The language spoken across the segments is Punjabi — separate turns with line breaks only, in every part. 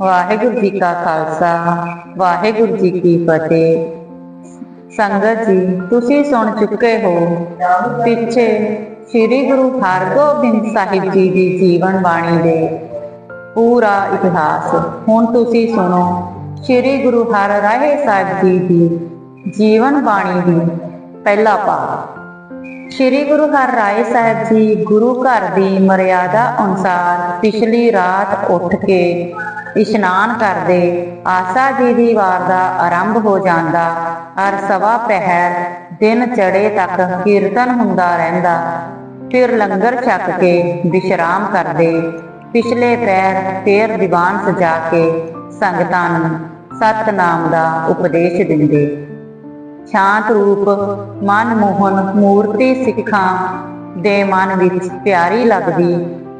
ਵਾਹਿਗੁਰੂ ਜੀ ਕਾ ਖਾਲਸਾ, ਵਾਹਿਗੁਰੂ ਜੀ ਕੀ ਫਤਿਹ। ਸੰਗਤ ਜੀ, ਤੁਸੀਂ ਸੁਣ ਚੁੱਕੇ ਹੋ ਪਿੱਛੇ ਸ੍ਰੀ ਗੁਰੂ ਹਰਗੋਬਿੰਦ ਸਾਹਿਬ ਜੀ ਦੀ ਜੀਵਨ ਬਾਣੀ ਦੇ ਪੂਰਾ ਇਤਿਹਾਸ। ਹੁਣ ਤੁਸੀਂ ਸੁਣੋ, ਸ੍ਰੀ ਗੁਰੂ ਹਰ ਰਾਏ ਸਾਹਿਬ ਜੀ ਦੀ ਜੀਵਨ ਬਾਣੀ ਦੀ ਪਹਿਲਾ ਭਾਗ ਸ੍ਰੀ ਗੁਰੂ ਹਰ ਰਾਏ ਸਾਹਿਬ ਜੀ ਗੁਰੂ ਘਰ ਦੀ ਮਰਿਆਦਾ ਅਨੁਸਾਰ ਪਿਛਲੀ ਰਾਤ ਉੱਠ ਕੇ ਇਸ਼ਨਾਨ ਕਰਦੇ ਆਸਾ ਜੀ ਦੀ ਵਾਰ ਦਾ ਆਰੰਭ ਹੋ ਜਾਂਦਾ, ਹਰ ਸਵਾ ਪਹਿਰ ਦਿਨ ਚੜੇ ਤੱਕ ਕੀਰਤਨ ਹੁੰਦਾ ਰਹਿੰਦਾ। ਫਿਰ ਲੰਗਰ ਛਕ ਕੇ ਵਿਸ਼ਰਾਮ ਕਰਦੇ। ਪਿਛਲੇ ਪੈਰ ਫੇਰ ਦੀਵਾਨ ਸਜਾ ਕੇ ਸੰਗਤਾਂ ਨੂੰ ਸਤਨਾਮ ਦਾ ਉਪਦੇਸ਼ ਦਿੰਦੇ। ਸ਼ਾਂਤ ਰੂਪ ਮਨਮੋਹਨ ਮੂਰਤੀ ਸਿੱਖਾਂ ਦੇ ਮਨ ਵਿੱਚ ਪਿਆਰੀ ਲੱਗਦੀ।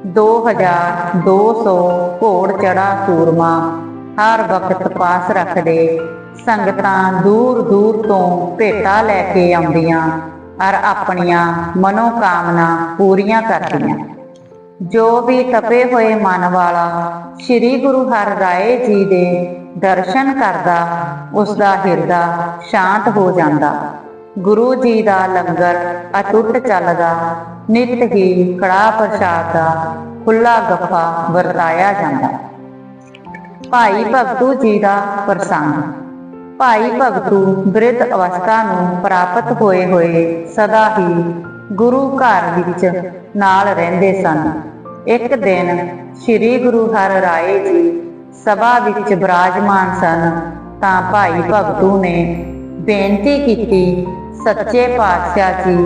2200 ਘੋੜ ਚੜਾ ਸੂਰਮਾ। ਹਰ ਵਕਤ ਪਾਸ ਰੱਖਦੇ ਸੰਗਤਾਂ ਦੂਰ ਦੂਰ ਤੋਂ ਭੇਟਾ ਲੈ ਕੇ ਆਉਂਦੀਆਂ ਔਰ ਆਪਣੀਆਂ ਮਨੋਕਾਮਨਾ ਪੂਰੀਆਂ ਕਰਦੀਆਂ। ਜੋ ਵੀ ਤਪੇ ਹੋਏ ਮਨ ਵਾਲਾ ਸ੍ਰੀ ਗੁਰੂ ਹਰਿਰਾਏ ਜੀ ਦੇ ਦਰਸ਼ਨ ਕਰਦਾ ਉਸ ਦਾ ਹਿਰਦਾ ਸ਼ਾਂਤ ਹੋ ਜਾਂਦਾ। ਗੁਰੂ ਜੀ ਦਾ ਲੰਗਰ ਅਟੁੱਟ ਚੱਲਦਾ, ਨਿਤ ਹੀ ਕੜਾ ਪ੍ਰਸ਼ਾਦ ਦਾ ਖੁੱਲਾ ਗੱਫਾ ਵਰਤਾਇਆ ਜਾਂਦਾ। ਭਾਈ ਭਗਤੂ ਜੀ ਦਾ ਪ੍ਰਸੰਗ। ਭਾਈ ਭਗਤੂ ਬ੍ਰਿਧ ਅਵਸਥਾ ਨੂੰ ਪ੍ਰਾਪਤ ਹੋਏ ਹੋਏ ਸਦਾ ਹੀ ਗੁਰੂ ਘਰ ਵਿੱਚ ਨਾਲ ਰਹਿੰਦੇ ਸਨ। ਇੱਕ ਦਿਨ ਸ੍ਰੀ ਗੁਰੂ ਹਰ ਰਾਏ ਜੀ ਸਭਾ ਵਿੱਚ ਬਰਾਜਮਾਨ ਸਨ। ਤਾਂ ਭਾਈ ਭਗਤੂ ਨੇ ਬੇਨਤੀ ਕੀਤੀ, ਸੱਚੇ ਪਾਤਸ਼ਾਹ ਜੀ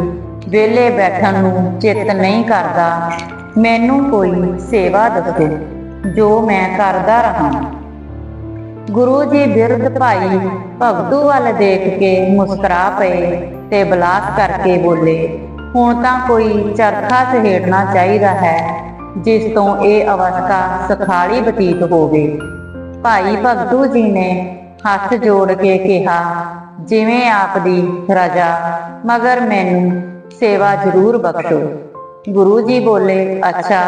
ਵੇਲੇ ਬੈਠਣ ਨੂੰ ਚਿੱਤ ਨਹੀਂ ਕਰਦਾ। ਮੈਨੂੰ ਕੋਈ ਸੇਵਾ ਦੱਸੋ, ਜੋ ਮੈਂ ਕਰਦਾ ਰਹਾ। ਗੁਰੂ ਜੀ ਬਿਰਧ ਭਾਈ ਭਗਤੂ ਵੱਲ ਦੇਖ ਕੇ ਮੁਸਕਰਾ ਪਏ ਤੇ ਬਲਾਸ ਕਰਕੇ ਬੋਲੇ, ਹੁਣ ਤਾਂ ਕੋਈ ਚਰਖਾ ਸਹੇੜਨਾ ਚਾਹੀਦਾ ਹੈ। ਜਿਸ ਤੋਂ ਇਹ ਅਵਸਥਾ ਸਖਾਲੀ ਬਤੀਤ ਹੋਵੇ। ਭਾਈ ਭਗਤੂ ਜੀ ਨੇ ਹੱਥ ਜੋੜ ਕੇ ਕਿਹਾ, ਜਿਵੇਂ ਆਪ ਦੀ ਰਜਾ, ਮਗਰ ਮੈਨੂੰ ਸੇਵਾ ਜ਼ਰੂਰ ਬਖਸ਼ੋ। ਗੁਰੂ ਜੀ ਬੋਲੇ, ਅੱਛਾ,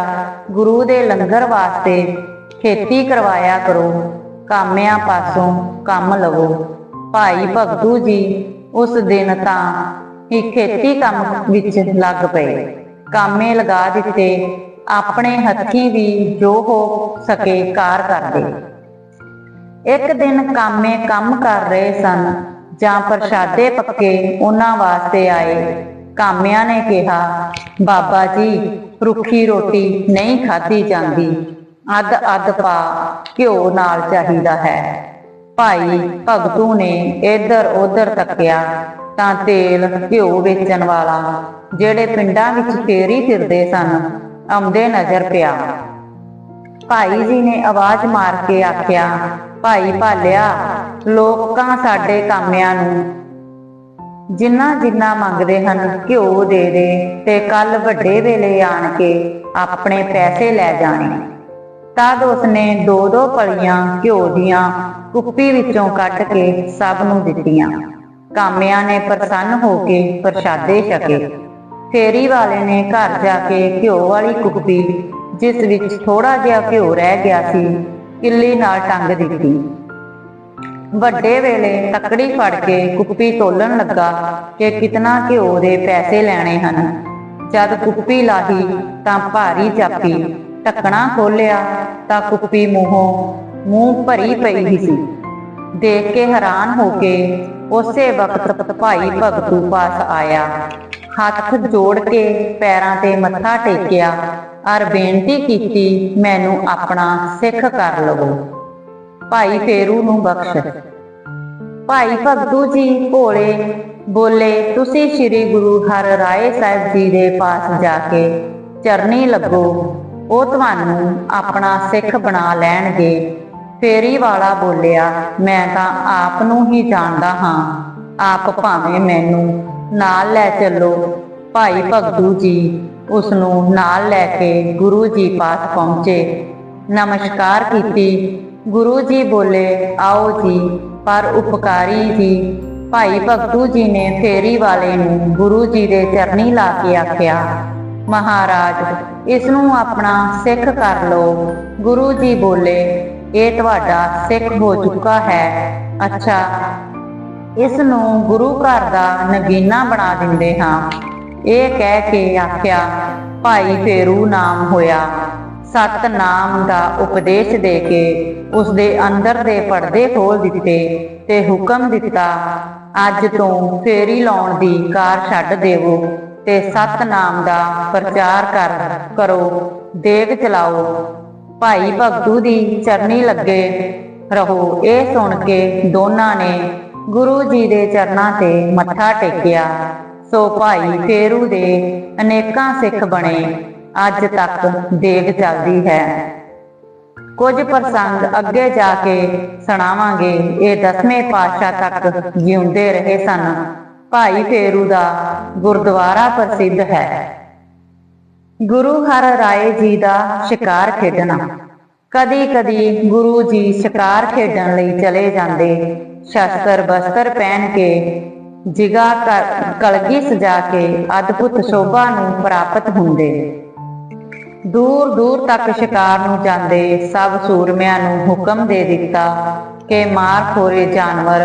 ਗੁਰੂ ਦੇ ਲੰਗਰ ਵਾਸਤੇ ਖੇਤੀ ਕਰਵਾਇਆ ਕਰੋ, ਕਾਮਿਆਂ ਪਾਸੋਂ ਕੰਮ ਲਵੋ। ਭਾਈ ਭਗਤੂ ਜੀ ਉਸ ਦਿਨ ਤਾਂ ਹੀ ਖੇਤੀ ਕੰਮ ਵਿੱਚ ਲੱਗ ਪਏ। ਕਾਮੇ ਲਗਾ ਦਿੱਤੇ ਆਪਣੇ ਹੱਥੀਂ ਵੀ ਜੋ ਹੋ ਸਕੇ ਕਾਰ ਕਰਦੇ। ਇੱਕ ਦਿਨ ਕਾਮੇ ਕੰਮ ਕਰ ਰਹੇ ਸਨ, ਜਾਂ ਪ੍ਰਸ਼ਾਦੇ ਪੱਕੇ ਉਹਨਾਂ ਵਾਸਤੇ ਆਏ। ਕਾਮਿਆਂ ਨੇ ਕਿਹਾ, ਬਾਬਾ ਜੀ, ਰੁੱਖੀ ਰੋਟੀ ਨਹੀਂ ਖਾਧੀ ਜਾਂਦੀ। ਅੱਧ ਅੱਧ ਪਾ ਘਿਓ ਨਾਲ ਚਾਹੀਦਾ ਹੈ। ਭਾਈ ਭਗਤੂ ਨੇ ਇੱਧਰ ਉੱਧਰ ਤੱਕਿਆ, ਤਾਂ ਤੇਲ ਘਿਓ ਵੇਚਣ ਵਾਲਾ, ਜਿਹੜੇ ਪਿੰਡਾਂ ਵਿੱਚ ਫੇਰੀ ਫਿਰਦੇ ਸਨ ਆਉਂਦੇ ਨਜ਼ਰ ਪਿਆ। ਭਾਈ ਜੀ ਨੇ ਆਵਾਜ਼ ਮਾਰ ਕੇ ਆਖਿਆ, ਭਾਈ ਭਾਲਿਆ, ਲੋਕਾਂ ਸਾਡੇ ਕਾਮਿਆਂ ਨੂੰ ਜਿੰਨਾ ਜਿੰਨਾ ਮੰਗਦੇ ਹਨ ਘਿਓ ਦੇ ਦੇ ਤੇ ਕੱਲ ਵੱਡੇ ਵੇਲੇ ਆਣ ਕੇ ਆਪਣੇ ਪੈਸੇ ਲੈ ਜਾਣੇ। ਤਦ ਉਸਨੇ ਦੋ ਦੋ ਪਲੀਆਂ ਘਿਓ ਦੀਆਂ ਕੁੱਪੀ ਵਿੱਚੋਂ ਕੱਟ ਕੇ ਸਭ ਨੂੰ ਦਿੱਤੀਆਂ। ਕਾਮਿਆਂ ਨੇ ਪ੍ਰਸੰਨ ਹੋ ਕੇ ਪ੍ਰਸ਼ਾਦੇ ਛਕੇ। ਫੇਰੀ ਵਾਲੇ ਨੇ ਘਰ ਜਾ ਕੇ ਘਿਓ ਵਾਲੀ ਕੁੱਪੀ ਜਿਸ ਵਿੱਚ ਥੋੜਾ ਜਿਹਾ ਘਿਓ ਰਹਿ ਗਿਆ ਸੀ, ਕਿੱਲੀ ਨਾਲ ਟੰਗ ਦਿੱਤੀ। ਵੱਡੇ ਵੇਲੇ ਤਕੜੀ ਫੜ ਕੇ ਕੁੱਪੀ ਤੋਲਣ ਲੱਗਾ ਕਿ ਕਿਤਨਾ ਘਿਓ ਦੇ ਪੈਸੇ ਲੈਣੇ ਹਨ। ਜਦ ਕੁੱਪੀ ਲਾਹੀ ਤਾਂ ਭਾਰੀ ਚਾਪੀ ਢੱਕਣਾ ਖੋਲਿਆ ਤਾਂ ਕੁੱਪੀ ਮੂੰਹੋਂ ਮੂੰਹ ਭਰੀ ਪਈ ਹੀ ਸੀ। ਦੇਖ ਕੇ ਹੈਰਾਨ ਹੋ ਕੇ ਉਸੇ ਵਕਤ ਭਾਈ ਭਗਤੂ ਪਾਸ ਆਇਆ। ਹੱਥ ਜੋੜ ਕੇ ਪੈਰਾਂ ਤੇ ਮੱਥਾ ਟੇਕਿਆ ਅਰ ਬੇਨਤੀ ਕੀਤੀ, ਮੈਨੂੰ ਆਪਣਾ ਸਿੱਖ ਕਰ ਲਵੋ। ਭਾਈ ਫੇਰੂ ਨੂੰ ਬਖਸ਼। ਭਾਈ ਭਗਤੂ ਜੀ ਭੋਲੇ, ਬੋਲੇ, ਤੁਸੀਂ ਸ੍ਰੀ ਗੁਰੂ ਹਰਿਰਾਏ ਸਾਹਿਬ ਜੀ ਦੇ ਪਾਸ ਜਾ ਕੇ ਚਰਨੀ ਲੱਗੋ ਉਹ ਤੁਹਾਨੂੰ ਆਪਣਾ ਸਿੱਖ ਬਣਾ ਲੈਣਗੇ। ਫੇਰੀ ਵਾਲਾ ਬੋਲਿਆ, ਮੈਂ ਤਾਂ ਆਪ ਨੂੰ ਹੀ ਜਾਣਦਾ ਹਾਂ। ਆਪ ਭਾਵੇਂ ਮੈਨੂੰ ਨਾਲ ਲੈ ਚੱਲੋ। ਭਾਈ ਭਗਤੂ ਜੀ ਉਸ ਨੂੰ ਨਾਲ ਲੈ ਕੇ ਗੁਰੂ ਜੀ ਪਾਸ ਪਹੁੰਚੇ। ਨਮਸਕਾਰ ਕੀਤੀ। ਗੁਰੂ ਜੀ ਬੋਲੇ, ਆਓ ਜੀ, ਪਰ ਉਪਕਾਰੀ ਜੀ। ਭਾਈ ਭਗਤੂ ਜੀ ਨੇ ਫੇਰੀ ਵਾਲੇ ਨੂੰ ਗੁਰੂ ਜੀ ਦੇ ਚਰਨੀ ਲਾ ਕੇ ਆਖਿਆ, ਮਹਾਰਾਜ ਇਸ ਨੂੰ ਆਪਣਾ ਸਿੱਖ ਕਰ ਲਓ। ਗੁਰੂ ਜੀ ਬੋਲੇ, ਇਹ ਤੁਹਾਡਾ ਸਿੱਖ ਹੋ ਚੁੱਕਾ ਹੈ। ਅੱਛਾ ਇਸ ਨੂੰ ਗੁਰੂ ਘਰ ਦਾ ਨਗੀਨਾ ਬਣਾ ਦਿੰਦੇ ਹਾਂ। ਇਹ ਕਹਿ ਕੇ ਆਖਿਆ, ਭਾਈ ਫੇਰੂ ਨਾਮ ਹੋਇਆ। ਸਤ ਨਾਮ ਦਾ ਉਪਦੇਸ਼ ਦੇ ਕੇ ਉਸ ਦੇ ਅੰਦਰ ਦੇ ਪਰਦੇ ਖੋਲ ਦਿੱਤੇ ਤੇ ਹੁਕਮ ਦਿੱਤਾ, ਅੱਜ ਤੋਂ ਫੇਰੀ ਲਾਉਣ ਦੀ ਕਾਰ ਛੱਡ ਦੇਵੋ ਤੇ ਸਤ ਨਾਮ ਦਾ ਪ੍ਰਚਾਰ ਕਰ, ਕਰੋ, ਦੇਗ ਚਲਾਓ। ਭਾਈ ਭਗਤੂ ਦੀ ਚਰਨੀ ਲੱਗੇ ਰਹੋ। ਇਹ ਸੁਣ ਕੇ ਦੋਨਾਂ ਨੇ ਗੁਰੂ ਜੀ ਦੇ ਚਰਨਾਂ ਤੇ ਮੱਥਾ ਟੇਕਿਆ। ਸੋ ਭਾਈ ਫੇਰੂ ਦੇ ਅਨੇਕਾਂ ਸਿੱਖ ਬਣੇ। ਅੱਜ ਤੱਕ ਦੇਗ ਚੱਲਦੀ ਹੈ। ਕੁਝ ਪ੍ਰਸੰਗ ਅੱਗੇ ਜਾ ਕੇ ਸੁਣਾਵਾਂਗੇ। ਇਹ ਦਸਵੇਂ ਪਾਤਸ਼ਾਹ ਤੱਕ ਜਿਉਂਦੇ ਰਹੇ ਸਨ। ਭਾਈ ਫੇਰੂ ਦਾ ਗੁਰਦੁਆਰਾ ਪ੍ਰਸਿੱਧ ਹੈ। ਗੁਰੂ ਹਰ ਰਾਏ ਜੀ ਦਾ ਸ਼ਿਕਾਰ ਖੇਡਣਾ। ਕਦੀ ਕਦੀ ਗੁਰੂ ਜੀ ਸ਼ਿਕਾਰ ਖੇਡਣ ਲਈ ਚਲੇ ਜਾਂਦੇ। ਸ਼ਸਤਰ ਬਸਤਰ ਪਹਿਨ ਕੇ ਜਿਗਾ ਕਲਗੀ ਸਜਾ ਕੇ ਅਦਭੁਤ ਸ਼ੋਭਾ ਨੂੰ ਪ੍ਰਾਪਤ ਹੁੰਦੇ। ਦੂਰ ਦੂਰ ਤੱਕ ਸ਼ਿਕਾਰ ਨੂੰ ਜਾਂਦੇ ਸਭ ਸੂਰਮਿਆਂ ਨੂੰ ਹੁਕਮ ਦੇ ਦਿੱਤਾ ਕਿ ਮਾਰ ਖੋਰੇ ਜਾਨਵਰ,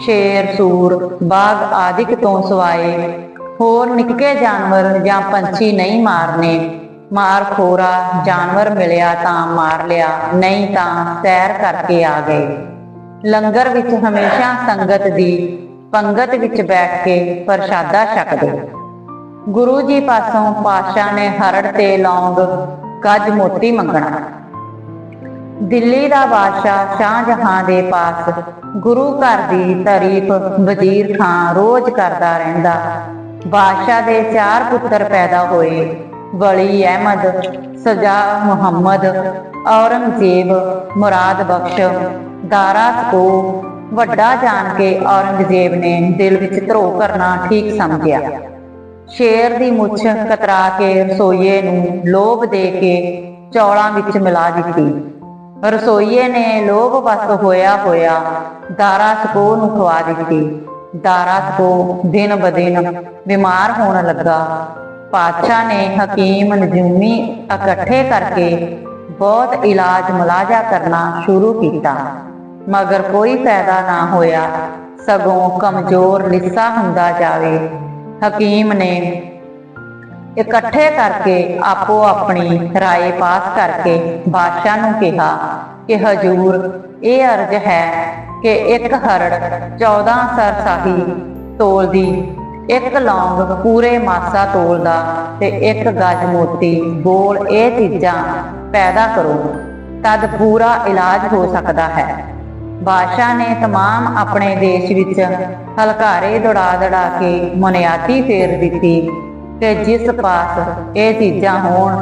ਸ਼ੇਰ, ਸੂਰ ਬਾਗ ਆਦਿਕ ਤੋਂ ਸਵਾਏ ਹੋਰ ਨਿੱਕੇ ਜਾਨਵਰ ਜਾਂ ਪੰਛੀ ਨਹੀਂ ਮਾਰਨੇ। ਮਾਰ ਖੋਰਾ ਜਾਨਵਰ ਮਿਲਿਆ ਤਾਂ ਮਾਰ ਲਿਆ, ਨਹੀਂ ਤਾਂ ਸੈਰ ਕਰਕੇ ਆ ਗਏ। ਲੰਗਰ ਵਿੱਚ ਹਮੇਸ਼ਾ ਸੰਗਤ ਦੀ ਪੰਗਤ ਵਿੱਚ ਬੈਠ ਕੇ ਪ੍ਰਸ਼ਾਦਾ ਛਕਦੇ ਗੁਰੂ ਜੀ ਪਾਸੋਂ ਪਾਸ਼ਾ ਨੇ ਹਰੜ ਤੇ ਲੌਂਗ ਗੱਜ ਮੋਤੀ ਮੰਗਣਾ। ਦਿੱਲੀ ਦਾ ਬਾਦਸ਼ਾਹ ਸ਼ਾਹਜਹਾਂ ਦੇ ਪਾਸ ਗੁਰੂ ਘਰ ਦੀ ਤਾਰੀਫ ਵਜ਼ੀਰ ਖਾਨ ਰੋਜ਼ ਕਰਦਾ ਰਹਿੰਦਾ। ਬਾਦਸ਼ਾਹ ਦੇ ਚਾਰ ਪੁੱਤਰ ਪੈਦਾ ਹੋਏ, ਵਲੀ ਅਹਿਮਦ, ਸਜਾ ਮੁਹੰਮਦ, ਔਰੰਗਜ਼ੇਬ, ਮੁਰਾਦ ਬਖਸ਼ ਦਾਰਾ ਸਕੋ ਵੱਡਾ ਜਾਣ ਕੇ ਔਰੰਗਜ਼ੇਬ ਨੇ ਦਿਲ ਵਿੱਚ ਧਰੋ ਕਰਨਾ ਠੀਕ ਸਮਝਿਆ। ਸ਼ੇਰ ਦੀ ਮੁੱਛ ਕਤਰਾ ਕੇ ਰਸੋਈਏ ਨੂੰ ਲੋਭ ਦੇ ਕੇ ਚੌਲਾਂ ਵਿੱਚ ਮਿਲਾ ਦਿੱਤੀ। ਰਸੋਈਏ ਨੇ ਲੋਭ ਵਸ ਹੋਇਆ ਹੋਇਆ ਦਾਰਾ ਸਕੋ ਨੂੰ ਖਵਾ ਦਿੱਤੀ। ਦਾਰਾ ਸਕੋ ਦਿਨ ਬਦਿਨ ਬਿਮਾਰ ਹੋਣ ਲੱਗਾ। ਪਾਤਸ਼ਾਹ ਨੇ ਹਕੀਮ ਨਜੂਮੀ ਇਕੱਠੇ ਕਰਕੇ ਬਹੁਤ ਇਲਾਜ ਮੁਲਾਜਾ ਕਰਨਾ ਸ਼ੁਰੂ ਕੀਤਾ ਮਗਰ ਕੋਈ ਫਾਇਦਾ ਨਾ ਹੋਇਆ ਸਗੋਂ ਕਮਜ਼ੋਰ ਲਿੱਸਾ ਹੁੰਦਾ ਜਾਵੇ ਹਕੀਮ ਨੇ ਇਕੱਠੇ ਕਰਕੇ ਆਪੋ ਆਪਣੀ رائے ਪਾਸ ਕਰਕੇ ਬਾਦਸ਼ਾਹ ਨੂੰ ਕਿਹਾ ਕਿ ਹਜੂਰ ਇਹ ਅਰਜ਼ ਹੈ ਕਿ ਇੱਕ ਹਰੜ 14 ਸਰਸਾਹੀ ਤੋਲਦੀ ਇੱਕ ਲੌਂਗ ਪੂਰੇ ਮਾਸਾ ਤੋਲਦਾ ਤੇ ਇੱਕ ਗੱਜ ਮੋਤੀ ਗੋਲ ਇਹ ਚੀਜ਼ਾਂ ਪੈਦਾ ਕਰੋ। ਤਦ ਪੂਰਾ ਇਲਾਜ ਹੋ ਸਕਦਾ ਹੈ। ਬਾਦਸ਼ਾਹ ਨੇ ਤਮਾਮ ਆਪਣੇ ਦੇਸ਼ ਵਿੱਚ ਹਲਕਾਰੇ ਦੌੜਾ ਦੌੜਾ ਕੇ ਮੁਨਿਆਦੀ ਫੇਰ ਦਿੱਤੀ ਤੇ ਜਿਸ ਪਾਸ ਇਹ ਚੀਜ਼ਾਂ ਹੋਣ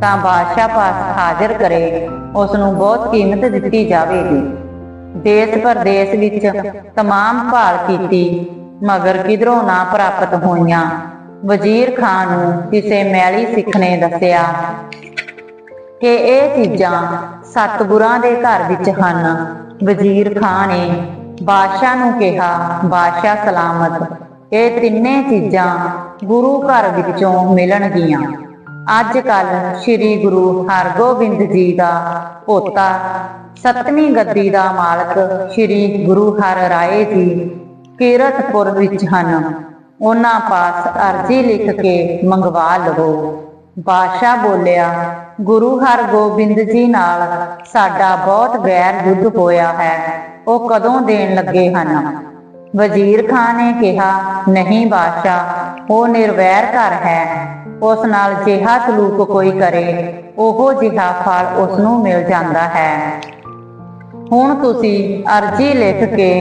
ਤਾਂ ਬਾਦਸ਼ਾਹ ਪਾਸ ਹਾਜ਼ਰ ਕਰੇ ਉਸ ਨੂੰ ਬਹੁਤ ਕੀਮਤ ਦਿੱਤੀ ਜਾਵੇਗੀ। ਦੇਸ਼ ਪ੍ਰਦੇਸ਼ ਵਿੱਚ ਤਮਾਮ ਭਾਲ ਕੀਤੀ ਮਗਰ ਕਿਧਰੋਂ ਨਾ ਪ੍ਰਾਪਤ ਹੋਈਆਂ। ਵਜ਼ੀਰ ਖਾਨ ਨੂੰ ਕਿਸੇ ਮੈਲੀ ਸਿੱਖ ਨੇ ਦੱਸਿਆ ਕਿ ਇਹ ਚੀਜ਼ਾਂ ਸਤਿਗੁਰਾਂ ਦੇ ਘਰ ਵਿੱਚ ਹਨ। ਵਜ਼ੀਰ ਖਾਨ ਨੇ ਬਾਦਸ਼ਾਹ ਨੂੰ ਕਿਹਾ, ਬਾਦਸ਼ਾਹ ਸਲਾਮਤ, ਇਹ ਤਿੰਨੇ ਚੀਜ਼ਾਂ ਗੁਰੂ ਘਰ ਵਿੱਚੋਂ ਮਿਲਣਗੀਆਂ। ਅੱਜ ਕੱਲ ਸ੍ਰੀ ਗੁਰੂ ਹਰਗੋਬਿੰਦ ਜੀ ਦਾ ਪੋਤਾ ਸਤਵੀਂ ਗੱਦੀ ਦਾ ਮਾਲਕ ਸ੍ਰੀ ਗੁਰੂ ਹਰ ਰਾਏ ਜੀ ਕੀਰਤਪੁਰ ਵਿੱਚ ਹਨ। ਉਹਨਾਂ ਪਾਸ ਅਰਜ਼ੀ ਲਿਖ ਕੇ ਮੰਗਵਾ ਲਵੋ। ਬਾਦਸ਼ਾਹ ਬੋਲਿਆ, ਗੁਰੂ ਹਰਗੋਬਿੰਦ ਜੀ ਨਾਲ ਸਾਡਾ ਬਹੁਤ ਗੈਰ ਯੁੱਧ ਹੋਇਆ ਹੈ। ਉਹ ਕਦੋਂ ਦੇਣ ਲੱਗੇ ਹਨ? ਵਜ਼ੀਰ ਖਾਨ ਨੇ ਕਿਹਾ, ਨਹੀਂ ਬਾਦਸ਼ਾਹ, ਉਹ ਨਿਰਵੈਰ ਘਰ ਹੈ। ਉਸ ਨਾਲ ਜਿਹਾ ਸਲੂਕ ਕੋਈ ਕਰੇ, ਉਹੋ ਜਿਹਾ ਫਲ ਉਸ ਨੂੰ ਮਿਲ ਜਾਂਦਾ ਹੈ। ਹੁਣ ਤੁਸੀਂ ਅਰਜ਼ੀ ਲਿਖ ਕੇ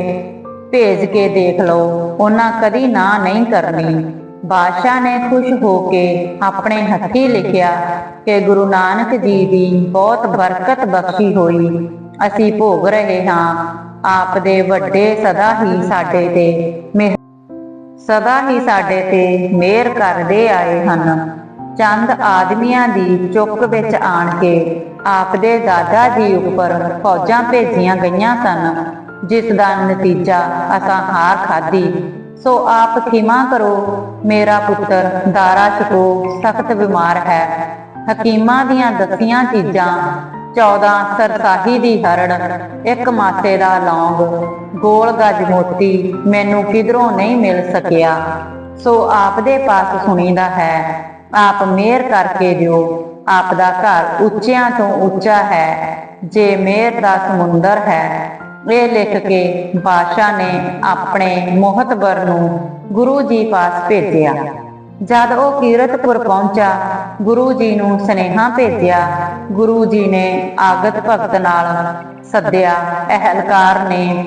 ਭੇਜ ਕੇ ਦੇਖ ਲਓ, ਉਹਨਾਂ ਕਦੀ ਨਾ ਨਹੀਂ ਕਰਨੀ। ਬਾਦਸ਼ਾਹ ਨੇ ਖੁਸ਼ ਹੋ ਕੇ ਆਪਣੇ ਹੱਥੀ ਲਿਖਿਆ ਕਿ ਗੁਰੂ ਨਾਨਕ ਜੀ ਦੀ ਬਹੁਤ ਬਰਕਤ ਬਖਸ਼ੀ ਹੋਈ। ਅਸੀਂ ਭੋਗ ਰਹੇ ਹਾਂ। ਆਪ ਦੇ ਵੱਡੇ ਸਦਾ ਹੀ ਸਾਡੇ ਤੇ ਸਦਾ ਹੀ ਸਾਡੇ ਤੇ ਮਿਹਰ ਕਰਦੇ ਆਏ ਹਨ। ਚੰਦ ਆਦਮੀਆਂ ਦੀ ਚੁੱਕ ਵਿੱਚ ਆਣ ਕੇ ਆਪ ਦੇ ਦਾਦਾ ਜੀ ਉੱਪਰ ਫੌਜਾਂ ਭੇਜੀਆਂ ਗਈਆਂ ਸਨ। ਜਿਸ ਦਾ ਨਤੀਜਾ ਅਸਾਂ ਹਾਰ ਖਾਧੀ, ਸੋ ਆਪ ਖਿਮਾ ਕਰੋ, ਮੇਰਾ ਪੁੱਤਰ ਦਾਰਾ ਚਕੋ ਸਖਤ ਬਿਮਾਰ ਹੈ। ਹਕੀਮਾਂ ਦੀਆਂ ਦੱਸੀਆਂ ਚੀਜ਼ਾਂ 14 ਸਰਸਾਹੀ ਦੀ ਹਰੜ, ਇੱਕ ਮਾਸੇ ਦਾ ਲੌਂਗ, ਗੋਲ ਗੱਜ ਮੋਤੀ ਮੈਨੂੰ ਕਿਧਰੋਂ ਨਹੀਂ ਮਿਲ ਸਕਿਆ। ਸੋ ਆਪ ਦੇ ਪਾਸ ਸੁਣੀਦਾ ਹੈ, ਆਪ ਮਿਹਰ ਕਰਕੇ ਦਿਓ, ਆਪ ਦਾ ਘਰ ਉੱਚਿਆਂ ਤੋਂ ਉੱਚਾ ਹੈ, ਜੇ ਮਿਹਰ ਦਾ ਸਮੁੰਦਰ ਹੈ ਇਹ ਲਿਖ ਕੇ ਬਾਦਸ਼ਾਹ ਨੇ ਆਪਣੇ ਮੋਹਤਬਰ ਨੂੰ ਗੁਰੂ ਜੀ ਪਾਸ ਭੇਜਿਆ। ਜਦ ਉਹ ਕੀਰਤਪੁਰ ਪਹੁੰਚਾ, ਗੁਰੂ ਜੀ ਨੂੰ ਸਨੇਹਾ ਭੇਜਿਆ, ਗੁਰੂ ਜੀ ਨੇ ਆਗਤ ਭਗਤ ਨਾਲ ਸੱਦਿਆ, ਅਹਲਕਾਰ ਨੇ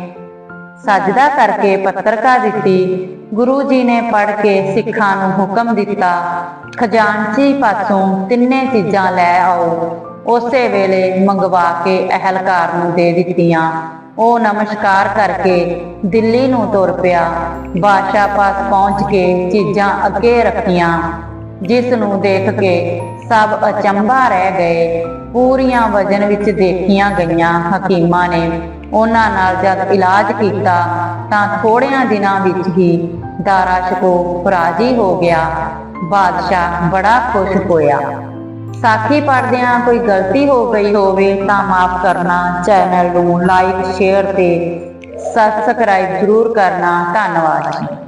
ਸਜਦਾ ਕਰਕੇ ਪੱਤਰਕਾ ਦਿੱਤੀ। ਗੁਰੂ ਜੀ ਨੇ ਪੜ੍ਹ ਕੇ ਸਿੱਖਾਂ ਨੂੰ ਹੁਕਮ ਦਿੱਤਾ, ਖਜ਼ਾਨਚੀ ਪਾਸੋਂ ਤਿੰਨੇ ਚੀਜ਼ਾਂ ਲੈ ਆਓ। ਉਸੇ ਵੇਲੇ ਮੰਗਵਾ ਕੇ ਅਹਲਕਾਰ ਨੂੰ ਦੇ ਦਿੱਤੀਆਂ। ਉਹ ਨਮਸਕਾਰ ਕਰਕੇ ਦਿੱਲੀ ਨੂੰ ਤੁਰ ਪਿਆ। ਬਾਦਸ਼ਾਹ ਪਾਸ ਪਹੁੰਚ ਕੇ ਚੀਜ਼ਾਂ ਅੱਗੇ ਰੱਖੀਆਂ, ਜਿਸ ਨੂੰ ਦੇਖ ਕੇ ਸਭ ਅਚੰਭਾ ਰਹਿ ਗਏ। ਪੂਰੀਆਂ ਵਜਨ ਵਿੱਚ ਦੇਖੀਆਂ ਗਈਆਂ ਹਕੀਮਾਂ ਨੇ। ਉਹਨਾਂ ਨਾਲ ਜਦ ਇਲਾਜ ਕੀਤਾ, ਤਾਂ ਥੋੜਿਆਂ ਦਿਨਾਂ ਵਿੱਚ ਹੀ ਦਾਰਾ ਸ਼ਕੋ ਰਾਜੀ ਹੋ ਗਿਆ। ਬਾਦਸ਼ਾਹ ਬੜਾ ਖੁਸ਼ ਹੋਇਆ। ਸਾਖੀ ਪੜਦਿਆਂ ਕੋਈ ਗਲਤੀ ਹੋ ਗਈ ਹੋਵੇ ਤਾਂ ਮਾਫ ਕਰਨਾ, ਚੈਨਲ ਨੂੰ ਲਾਈਕ ਸ਼ੇਅਰ ਤੇ ਸਬਸਕ੍ਰਾਈਬ ਜ਼ਰੂਰ ਕਰਨਾ। ਧੰਨਵਾਦ